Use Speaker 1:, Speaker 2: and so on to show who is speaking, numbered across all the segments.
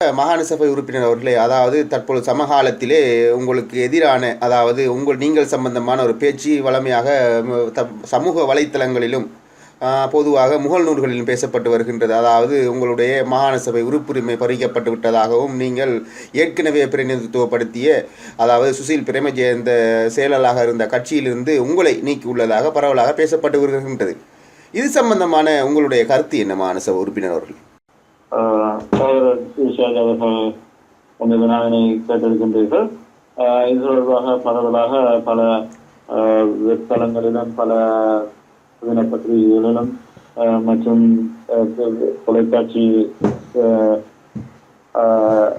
Speaker 1: மாகாண சபை உறுப்பினர் அவர்களே அதாவது தற்போது சமகாலத்திலே உங்களுக்கு எதிரான அதாவது உங்கள் நீங்கள் சம்பந்தமான ஒரு பேச்சு வளமையாக சமூக வலைத்தளங்களிலும் பொதுவாக முகல் நூல்களிலும் பேசப்பட்டு வருகின்றது. அதாவது உங்களுடைய மாகாண சபை உறுப்புரிமை பறிக்கப்பட்டு விட்டதாகவும் நீங்கள் ஏற்கனவே பிரதிநிதித்துவப்படுத்திய அதாவது சுசில் பிரேமஜெயந்த செயலாளராக இருந்த கட்சியிலிருந்து உங்களை நீக்கி உள்ளதாக பரவலாக பேசப்பட்டு வருகின்றது. இது சம்பந்தமான உங்களுடைய கருத்து என்ன மாகாண சபை உறுப்பினர் அவர்கள்
Speaker 2: ஆஹ் சகோதரர் அவர்கள் உங்கள் வினாவினை கேட்டிருக்கின்றீர்கள் ஆஹ் இது தொடர்பாக பரவலாக பல ஆஹ் வெப்தளங்களிலும் பல தினப்பத்திரிகைகளிலும் ஆஹ் மற்றும் தொலைக்காட்சி ஆஹ்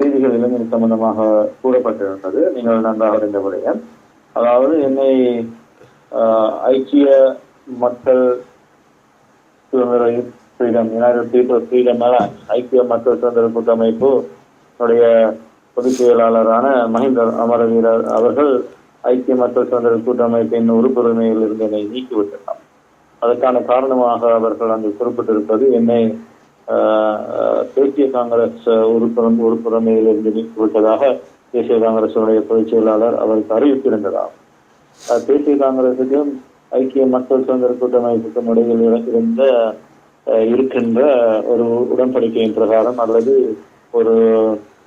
Speaker 2: செய்திகளிலும் இது சம்பந்தமாக கூறப்பட்டிருந்தது. நீங்கள் நன்றாக அறிந்த அதாவது என்னை ஆஹ் ஐக்கிய மக்கள் சுதந்திர ஃப்ரீடம் யுனைடெட் பீப்புள் ஃப்ரீடம் ஐக்கிய மக்கள் சுதந்திர கூட்டமைப்பு உடைய பொதுச் செயலாளரான மஹிந்த அமரவீரர் அவர்கள் ஐக்கிய மக்கள் சுதந்திர கூட்டமைப்பின் உறுப்புரிமையில் இருந்து என்னை நீக்கிவிட்டனர். அதற்கான காரணமாக அவர்கள் அங்கு குறிப்பிட்டிருப்பது என்னை ஆஹ், தேசிய காங்கிரஸ் உறுப்புறம் உறுப்புரிமையில் இருந்து நீக்கிவிட்டதாக தேசிய காங்கிரசுடைய பொதுச் செயலாளர் அவருக்கு அறிவித்திருந்ததாகும் தேசிய காங்கிரசுக்கும் ஐக்கிய மக்கள் சுதந்திர கூட்டமைப்புக்கும் இடையில் இருந்த இருக்கின்ற ஒரு உடன்படிக்கையின் பிரகாரம் அல்லது ஒரு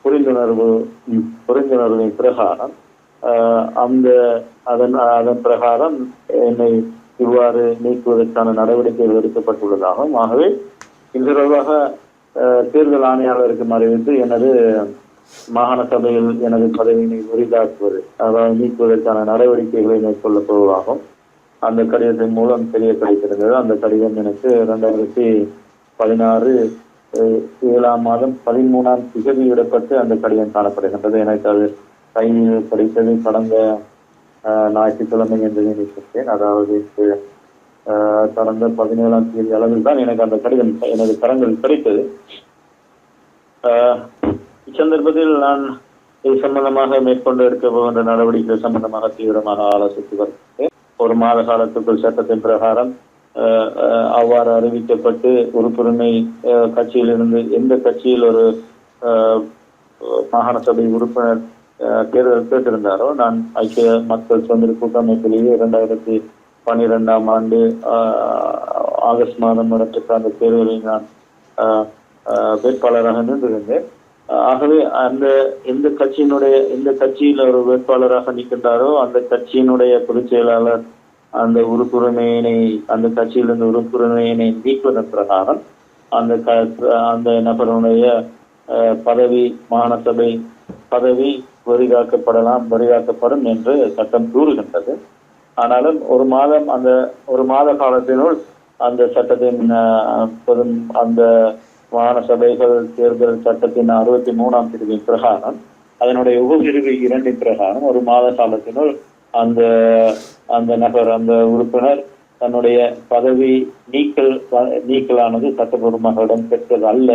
Speaker 2: புரிந்துணர்வு புரிந்துணர்வின் பிரகாரம் அந்த அதன் அதன் பிரகாரம் என்னை இவ்வாறு நீக்குவதற்கான நடவடிக்கைகள் எடுக்கப்பட்டுள்ளதாகவும் ஆகவே இது தொடர்பாக தேர்தல் ஆணையாளருக்கு அறிவித்து எனது மாகாண சபையில் எனது பதவியினை உரிதாக்குவது அதாவது நீக்குவதற்கான நடவடிக்கைகளை மேற்கொள்ளப் போவதாகவும் அந்த கடிதத்தின் மூலம் தெரிய கிடைத்திருந்தது. அந்த கடிதம் எனக்கு இரண்டாயிரத்தி பதினாறு ஏழாம் மாதம் பதிமூணாம் திகதியிடப்பட்டு அந்த கடிதம் காணப்படுகின்றது. எனக்கு அது கையில் படித்தது கடந்த ஞாயிற்றுக்கிழமை என்று நினைக்கின்றேன். அதாவது கடந்த பதினேழாம் தேதி அளவில் தான் எனக்கு அந்த கடிதம் எனது கரங்கள் கிடைத்தது. ஆஹ் இச்சந்தர்ப்பத்தில் நான் இது சம்பந்தமாக மேற்கொண்டு எடுக்க போகின்ற நடவடிக்கைகள் சம்பந்தமாக தீவிரமாக ஆலோசித்து வருகிறேன் ஒரு மாத காலத்துக்குள் சட்டத்தின் பிரகாரம் ஆஹ் அவ்வாறு அறிவிக்கப்பட்டு உறுப்புரிமை கட்சியிலிருந்து எந்த கட்சியில் ஒரு ஆஹ் மாகாண சபை உறுப்பினர் தேர்தல் கேட்டிருந்தாரோ நான் ஐக்கிய மக்கள் சுதந்திர கூட்டமைப்பிலேயே இரண்டாயிரத்தி பன்னிரெண்டாம் ஆண்டு ஆஹ் ஆகஸ்ட் மாதம் நடத்த அந்த தேர்தலில் நான் ஆஹ் வேட்பாளராக நின்றிருந்தேன். ஆகவே அந்த எந்த கட்சியினுடைய எந்த கட்சியில் ஒரு வேட்பாளராக நிற்கின்றாரோ அந்த கட்சியினுடைய பொதுச் செயலாளர் அந்த உறுப்புரிமையினை அந்த கட்சியிலிருந்து உறுப்புரிமையினை நீக்குவதன் பிரகாரம் அந்த க- அந்த நபருடைய பதவி மாநசபை பதவி வரிகாக்கப்படலாம் வரிதாக்கப்படும் என்று சட்டம் கூறுகின்றது. ஆனாலும் ஒரு மாதம் அந்த ஒரு மாத காலத்தினுள் அந்த சட்டத்தின் அந்த மாகாண சபைகள் தேர்தல் சட்டத்தின் அறுபத்தி மூணாம் பிரிவின் பிரகாரம் அதனுடைய உபபிரிவு இரண்டின் பிரகாரம் ஒரு மாத காலத்தினுள் அந்த அந்த நபர் அந்த உறுப்பினர் தன்னுடைய பதவி நீக்கல் நீக்கலானது சட்டபூர்வமாக இடம்பெற்றது அல்ல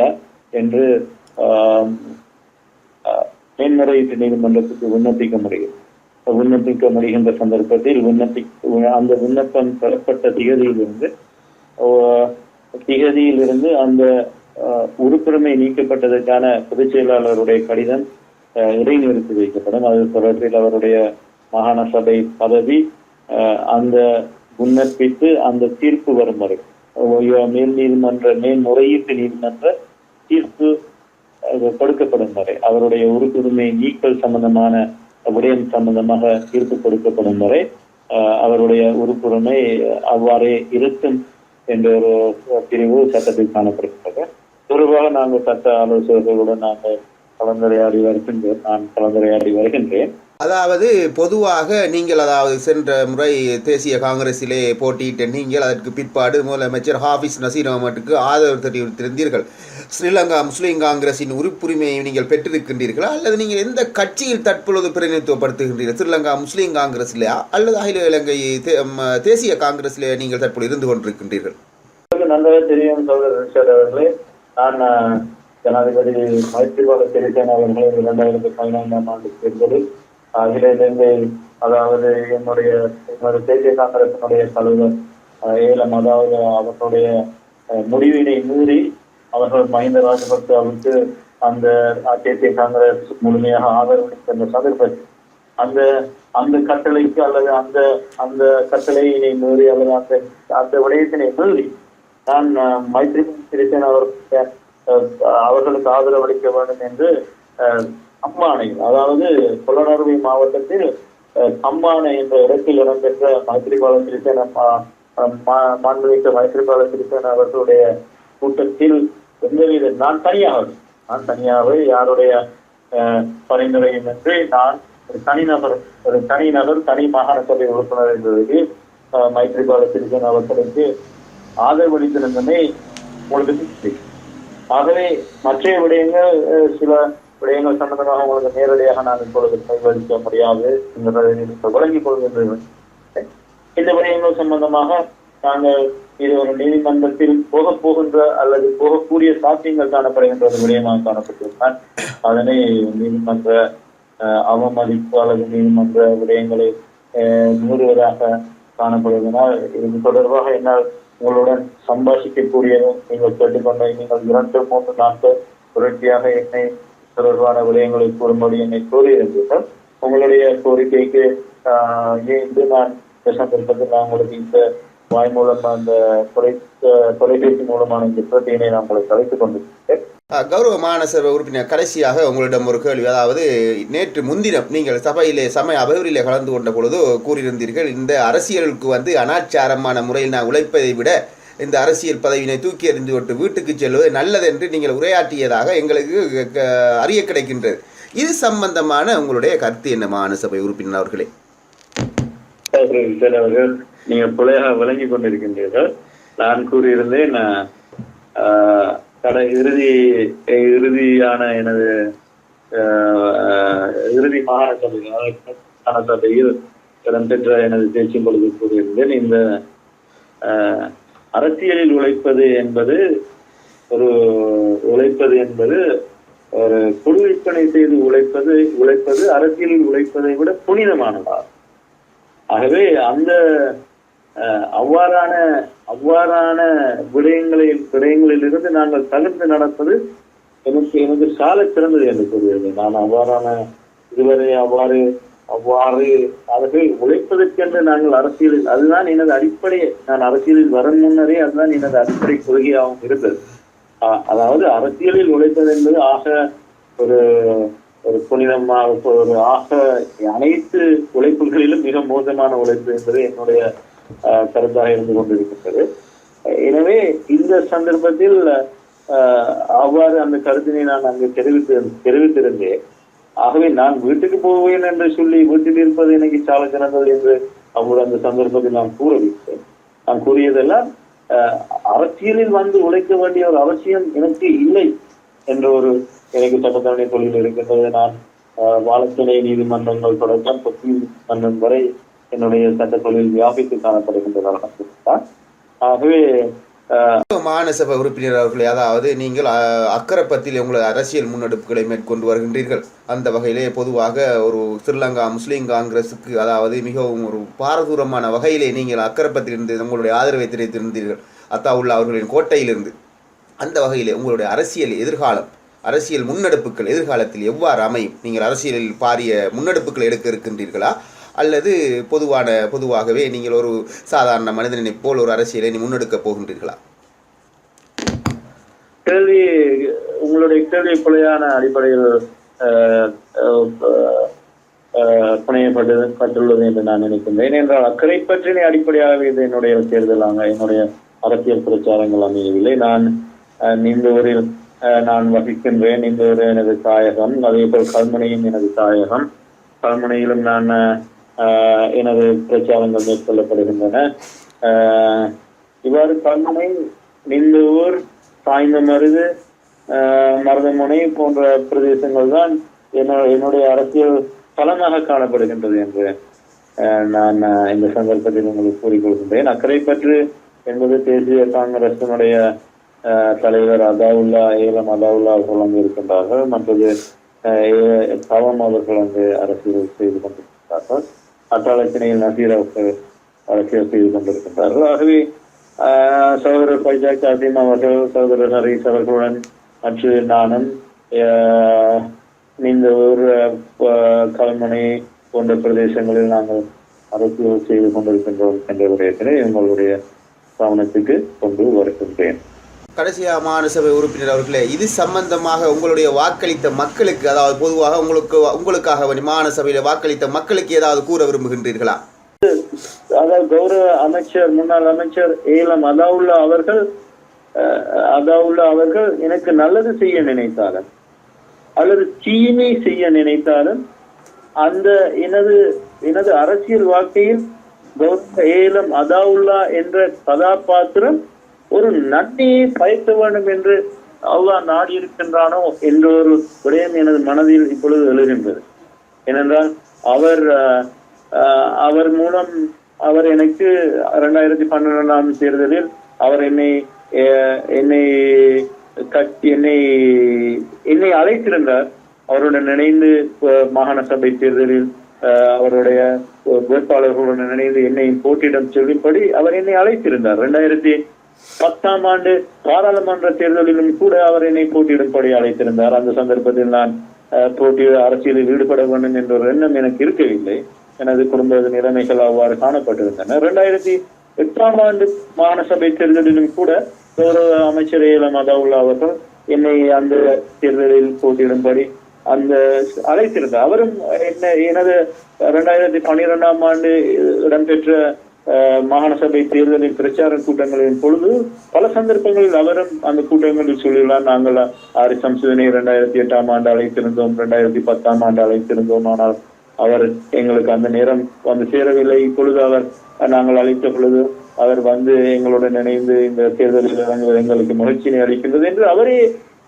Speaker 2: என்று மேன்முறையீட்டு நீதிமன்றத்துக்கு விண்ணப்பிக்க முடியும். விண்ணப்பிக்க முடிகின்ற சந்தர்ப்பத்தில் விண்ணப்பி அந்த விண்ணப்பம் பெறப்பட்ட திகதியிலிருந்து திகதியிலிருந்து அந்த உறுப்புரிமை நீக்கப்பட்டதற்கான பொதுச் செயலாளருடைய கடிதம் இடைநிறுத்தி வைக்கப்படும். அது தொடர்பில் அவருடைய மாகாண சபை பதவி அந்த விண்ணப்பித்து அந்த தீர்ப்பு வரும் வரை. மேல் நீதிமன்ற மேல்முறையீட்டு நீதிமன்ற தீர்ப்பு கொடுக்கப்படும் வரை. அவருடைய உறுப்புரிமை நீக்கல் சம்பந்தமான விடயம் சம்பந்தமாக தீர்ப்பு கொடுக்கப்படும் வரை அவருடைய உறுப்புரிமை அவ்வாறே இருக்கும் என்ற ஒரு பிரிவு சட்டத்தில் காணப்படுகிறது பொதுவாக நாங்கள் சட்ட ஆலோசகர்களுடன் நாங்கள் கலந்துரையாடி வருகின்றோம் நான் கலந்துரையாடி வருகின்றேன்.
Speaker 1: அதாவது பொதுவாக நீங்கள் அதாவது சென்ற முறை தேசிய காங்கிரஸிலே போட்டியிட்ட நீங்கள் அதற்கு பிற்பாடு முதலமைச்சர் ஹாஃபிஸ் நசீர் அகமட்டுக்கு ஆதரவு தெரிவித்திருந்தீர்கள். ஸ்ரீலங்கா முஸ்லீம் காங்கிரஸின் உறுப்புரிமையை நீங்கள் பெற்றிருக்கின்றீர்களா? அல்லது நீங்கள் எந்த கட்சியில் தற்பொழுது பிரதிநிதித்துவப்படுத்துகின்றீர்கள்? ஸ்ரீலங்கா முஸ்லீம் காங்கிரஸிலேயா அல்லது அகில இலங்கை தேசிய காங்கிரஸிலே நீங்கள் தற்பொழுது இருந்து கொண்டிருக்கின்றீர்கள்?
Speaker 2: நன்றாக தெரியும் சகோதரர் அவர்களே நான் ஜனாதிபதி மைத்திரிபால சிறிசேனா அவர்களை இரண்டாயிரத்தி பதினைந்தாம் ஆண்டு தேர்தலில் அகில இலங்கை அதாவது என்னுடைய என்னுடைய தேசிய காங்கிரசினுடைய தலைவர் ஏலம் அதாவது அவர்களுடைய முடிவினை மீறி அவர்கள் மஹிந்த ராஜபக்சவுக்கு அந்த தேசிய காங்கிரஸ் முழுமையாக ஆதரவளித்த அந்த சந்தர்ப்பத்தில் அந்த அந்த கட்டளைக்கு அல்லது அந்த அந்த கட்டளையினை மீறி அல்லது அந்த அந்த விடயத்தினை மீறி நான் மைத்ரி சிறிசேன அவர்களுக்கு அவர்களுக்கு ஆதரவளிக்க வேண்டும் என்று அஹ், அம்பானை அதாவது கொள்ளநறுவை மாவட்டத்தில் அஹ், என்ற இடத்தில் இடம்பெற்ற மைத்ரிபால சிறிசேன மா- மா- மாண்புமிக்க மைத்ரிபால சிறிசேன அவர்களுடைய கூட்டத்தில் எந்தவித நான் தனியாக நான் தனியாக யாருடைய பரிந்துரையும் என்று நான் ஒரு தனிநபர் ஒரு தனிநபர் தனி மாகாண சபை உறுப்பினர் என்பதற்கு மைத்திரிபால மைத்ரிபால சிறிசேன அவர்களுக்கு ஆதரவளித்திருந்தமை உங்களுக்கு திருப்தி. ஆகவே மற்ற விடயங்கள் சில விடயங்கள் சம்பந்தமாக உங்களுக்கு நேரடியாக நான் இப்பொழுது கைவழிக்க முடியாது என்பதை விளங்கிக் கொள்கின்றேன். இந்த விடயங்கள் சம்பந்தமாக நாங்கள் இது ஒரு நீதிமன்றத்தில் போக போகின்ற அல்லது போகக்கூடிய சாத்தியங்கள் காணப்படுகின்ற ஒரு விடயமாக காணப்பட்டிருந்தால் அதனை நீதிமன்ற அஹ், அவமதிப்பு அல்லது நீதிமன்ற விடயங்களை அஹ், மீறுவதாக காணப்படுவதனால் இது தொடர்பாக என்னால் உங்களுடன் சம்பாஷிக்கக்கூடியதும் நீங்கள் கேட்டுக்கொண்ட நீங்கள் இரண்டு மூன்று நாட்கள் தொடர்ச்சியாக என்னை தொடர்பான விடயங்களை கூறும்படி என்னை கூறியிருந்தீர்கள் உங்களுடைய கோரிக்கைக்கு ஆஹ், இன்று நான் இந்த சந்தர்ப்பத்தில் நான் உங்களுக்கு இந்த வாய் மூலம் அந்த தொலை தொலைபேசி மூலமான இந்த பிரச்சனையை நான் உங்களுக்கு அழைத்துக் கொண்டிருக்கிறேன்.
Speaker 1: கௌரவமான கௌரவ உறுப்பினர் கடைசியாக உங்களிடம் ஒரு கேள்வி. அதாவது நேற்று முன்தினம் நீங்கள் சபையிலே சமய அபகரிலே கலந்து கொண்ட பொழுது கூறியிருந்தீர்கள் இந்த அரசியலுக்கு வந்து அனாச்சாரமான முறையில் நான் உழைப்பதை விட இந்த அரசியல் பதவியினை தூக்கி எறிந்து விட்டு வீட்டுக்கு செல்வது நல்லது என்று நீங்கள் உரையாற்றியதாக எங்களுக்கு அறிய கிடைக்கின்றது. இது சம்பந்தமான உங்களுடைய கருத்து என்ன மாநசபை உறுப்பினர் அவர்களே?
Speaker 2: அவர்கள் நீங்க பிழையாக விளங்கி கொண்டிருக்கின்றீர்கள். நான் கூறியிருந்தேன் கடை இறுதி இறுதியான எனது ஆஹ், இறுதி மாகாண சபை அதாவது சபையில் இடம்பெற்ற எனது பேச்சின் பொழுது கூறியிருந்தேன் இந்த ஆஹ், அரசியலில் உழைப்பது என்பது ஒரு உழைப்பது என்பது ஒரு குழு விற்பனை செய்து உழைப்பது உழைப்பது அரசியலில் உழைப்பதை விட புனிதமானதாகும் ஆகவே அந்த அஹ், அவ்வாறான அவ்வாறான விடயங்களை விடயங்களிலிருந்து நாங்கள் தவிர்த்து நடப்பது எனக்கு எனக்கு சால சிறந்தது என்று கூறுகிறது நான் அவ்வாறான இதுவரை அவ்வாறு அவ்வாறு அவர்கள் உழைப்பதற்கென்று நாங்கள் அரசியலில் அதுதான் எனது அடிப்படை நான் அரசியலில் வரும் முன்னரே அதுதான் எனது அடிப்படை கொள்கையாகவும் இருந்தது. ஆஹ் அதாவது அரசியலில் உழைப்பது என்பது ஆக ஒரு ஒரு புனிதமாக ஒரு ஆக அனைத்து உழைப்புகளிலும் மிக மோசமான உழைப்பு என்பது என்னுடைய கருத்தாக இருந்து கொண்டிருக்கின்றது. எனவே இந்த சந்தர்ப்பத்தில் ஆஹ், அவ்வாறு அந்த கருத்தினை நான் அங்கு தெரிவித்து தெரிவித்திருந்தேன். ஆகவே நான் வீட்டுக்கு போவேன் என்று சொல்லி வீட்டில் இருப்பது எனக்கு சால சிறந்தது என்று அவங்களோட அந்த சந்தர்ப்பத்தில் நான் கூறவிட்டேன் நான் கூறியதெல்லாம் அரசியலில் வந்து உழைக்க வேண்டிய ஒரு அவசியம் எனக்கு இல்லை என்ற ஒரு எனக்கு சட்டத்தரணை தொழில் இருக்கின்றது. நான் ஆஹ், நீதிமன்றங்கள் தொடக்கம் பத்தி மன்றம் வரை என்னுடைய சட்ட தொழில் வியாபித்து காணப்படுகின்றதாக ஆகவே
Speaker 1: உறுப்பினர் அவர்களே அதாவது நீங்கள் அக்கரப்பத்தில் உங்களது அரசியல் முன்னெடுப்புகளை மேற்கொண்டு வருகின்றீர்கள். அந்த வகையிலே பொதுவாக ஒரு ஸ்ரீலங்கா முஸ்லீம் காங்கிரஸுக்கு அதாவது மிகவும் ஒரு பாரதூரமான வகையிலே நீங்கள் அக்கரப்பத்திலிருந்து உங்களுடைய ஆதரவை தெரிவித்திருந்தீர்கள். அத்தாவுல்லா அவர்களின் கோட்டையிலிருந்து. அந்த வகையிலே உங்களுடைய அரசியல் எதிர்காலம் அரசியல் முன்னெடுப்புகள் எதிர்காலத்தில் எவ்வாறு அமையும்? நீங்கள் அரசியலில் பாரிய முன்னெடுப்புகள் எடுக்க இருக்கின்றீர்களா? அல்லது பொதுவான பொதுவாகவே நீங்கள் ஒரு சாதாரண மனிதனை போல் ஒரு அரசியலை நீ முன்னெடுக்கப் போகின்றீர்களா?
Speaker 2: கேள்வி உங்களுடைய கேள்வி பிழையான அடிப்படையில் ஆஹ், பட்டுள்ளது என்று நான் நினைக்கின்றேன். என்றால் அக்கறை பற்றினை அடிப்படையாக இது என்னுடைய தேர்தலாக என்னுடைய அரசியல் பிரச்சாரங்கள் அமையவில்லை. நான் ஆஹ், நான் வசிக்கின்றேன். நீந்தூர் எனது தாயகம் அதே போல் கல்முனையும் எனது தாயகம். கல்முனையிலும் நான் எனது பிரச்சாரங்கள் மேற்கொள்ளப்படுகின்றன. இவ்வாறு கல்முனை நில்லூர் சாய்ந்த மருது மருதமுனை போன்ற பிரதேசங்கள் தான் என்ன- என்னுடைய அரசியல் பலமாக காணப்படுகின்றது என்று நான் இந்த சந்தர்ப்பத்தில் உங்களுக்கு கூறிக்கொள்கின்றேன். அக்கறைப்பற்று என்பது தேசிய காங்கிரசினுடைய தலைவர் அதாவுல்லா ஏலம் அதாவுல்லா அவர்கள் அங்கு இருக்கின்றார்கள். மற்றது ஏ- தவம் அவர்கள் அங்கு அரசியல் செய்து கொண்டிருக்கிறார்கள் அட்டாளத்தினையில் நசீர் அவர்கள் அரசியல் செய்து கொண்டிருக்கின்றார்கள். ஆகவே சகோதரர் பைஜாக் காசிம் அவர்கள் சகோதரர் ஹரீஸ் அவர்களுடன் மற்ற நானும் இந்த ஊர் கல்மனை கல்முனை போன்ற பிரதேசங்களில் நாங்கள் அரசியல் செய்து கொண்டிருக்கின்றோம் என்ற விடயத்தினை உங்களுடைய கவனத்துக்கு கொண்டு வருகின்றேன்.
Speaker 1: கடைசியாக மாநசபை உறுப்பினர் அவர்களே இது சம்பந்தமாக உங்களுடைய வாக்களித்த மக்களுக்கு அதாவது பொதுவாக உங்களுக்கு உங்களுக்காக வேண்டி மாநசபையில் வாக்களித்த மக்களுக்கு ஏதாவது கூற விரும்புகின்றீர்களா?
Speaker 2: அதாவது கௌரவ அமைச்சர் முன்னாள் அமைச்சர் ஏலம் அதாவுல்லா அவர்கள் அஹ், அதாவுல்லா அவர்கள் எனக்கு நல்லது செய்ய நினைத்தாலும் அல்லது தீமை செய்ய நினைத்தாலும் அந்த எனது எனது அரசியல் வாழ்க்கையில் கௌரவ ஏலம் அதாவுல்லா என்ற கதாபாத்திரம் ஒரு நன்மையை பயக்க வேண்டும் என்று அல்லாஹ் நாடி இருக்கின்றானோ என்ற ஒரு விடயம் எனது மனதில் இப்பொழுது எழுகின்றது. ஏனென்றால் அவர் அவர் மூலம் அவர் எனக்கு இரண்டாயிரத்தி பன்னிரெண்டாம் தேர்தலில் அவர் என்னை அஹ், என்னை கட்டி என்னை என்னை அழைத்திருந்தார். அவருடன் இணைந்து மாகாண சபை தேர்தலில் அஹ், அவருடைய வேட்பாளர்களுடன் இணைந்து என்னை போட்டியிடம் சொல்லும்படி அவர் என்னை அழைத்திருந்தார். இரண்டாயிரத்தி பத்தாம் ஆண்டு பாராளுமன்ற தேர்தலிலும் கூட அவர் என்னை போட்டியிடும்படி அழைத்திருந்தார். அந்த சந்தர்ப்பத்தில் நான் போட்டியில் போட்டி அரசியலில் ஈடுபட வேண்டும் என்ற ஒரு எண்ணம் எனக்கு இருக்கவில்லை. எனது குடும்ப நிலைமைகள் அவ்வாறு காணப்பட்டிருந்தன. இரண்டாயிரத்தி எட்டாம் ஆண்டு மாகாண தேர்தலிலும் கூட கௌரவ அமைச்சர் ஏலம் அதாவுல்லா அவர்கள் என்னை அந்த தேர்தலில் போட்டியிடும்படி அந்த அழைத்திருந்தார். அவரும் என்ன எனது இரண்டாயிரத்தி பன்னிரெண்டாம் ஆண்டு இடம்பெற்ற மாகாண சபை தேர்தலின் பிரச்சார கூட்டங்களின் பொழுது பல சந்தர்ப்பங்களில் அவரும் அந்த கூட்டங்களில் சொல்லியுள்ளார். நாங்கள் ஆரி சம்சுதனை இரண்டாயிரத்தி எட்டாம் ஆண்டு அழைத்திருந்தோம் இரண்டாயிரத்தி பத்தாம் ஆண்டு அழைத்திருந்தோம். ஆனால் அவர் எங்களுக்கு அந்த நேரம் வந்து சேரவில்லை. இப்பொழுது அவர் நாங்கள் அழைத்த பொழுது அவர் வந்து எங்களுடன் இணைந்து இந்த தேர்தலில் இறங்குவது எங்களுக்கு மகிழ்ச்சியினை அளிக்கின்றது என்று அவரே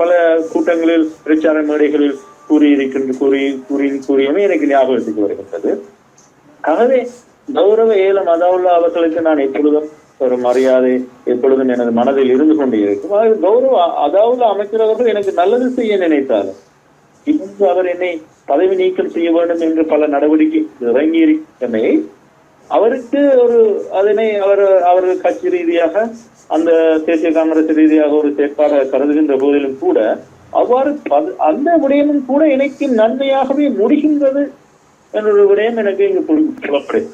Speaker 2: பல கூட்டங்களில் பிரச்சார மேடைகளில் கூறியிருக்கின்ற கூறி கூறி கூறியமே எனக்கு ஞாபகத்துக்கு வருகின்றது. ஆகவே கௌரவ ஏலம் அதாவுல்லா அவர்களுக்கு நான் எப்பொழுதும் ஒரு மரியாதை எப்பொழுதும் எனது மனதில் இருந்து கொண்டே இருக்கும் ஆகவே கௌரவ அதாவது அமைச்சர் அவர்கள் எனக்கு நல்லது செய்ய நினைத்தாலும் இன்று அவர் என்னை பதவி நீக்கம் செய்ய வேண்டும் என்று பல நடவடிக்கை இறங்கியிருக்கமே அவருக்கு ஒரு அதனை அவர் அவர் கட்சி ரீதியாக அந்த தேசிய காங்கிரஸ் ரீதியாக ஒரு செயற்பாடு கருதுகின்ற போதிலும் கூட அவ்வாறு அந்த விடயமும் கூட எனக்கு நன்மையாகவே முடிகின்றது. என்ற விடயம் எனக்கு இங்கு புலப்படுது